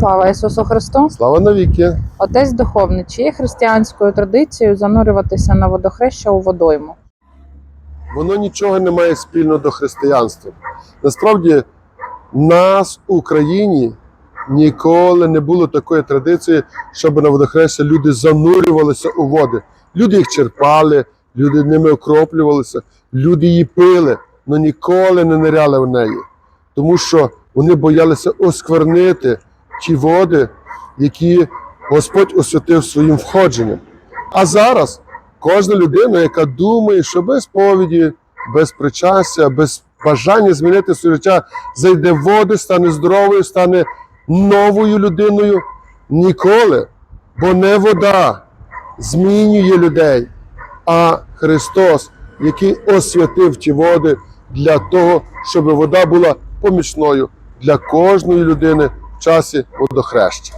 Слава Ісусу Христу! Слава навіки! Отець духовний, чи є християнською традицією занурюватися на водохреща у водойму? Воно нічого не має спільного до християнства. Насправді, нас в Україні ніколи не було такої традиції, щоб на водохреща люди занурювалися у води. Люди їх черпали, люди ними окроплювалися, люди її пили, але ніколи не ниряли в неї. Тому що вони боялися осквернити ті води, які Господь освятив своїм входженням. А зараз кожна людина, яка думає, що без повіді, без причастя, без бажання змінити своє життя, зайде в води, стане здоровою, стане новою людиною, ніколи. Бо не вода змінює людей, а Христос, який освятив ті води для того, щоб вода була помічною для кожної людини часі водохреща.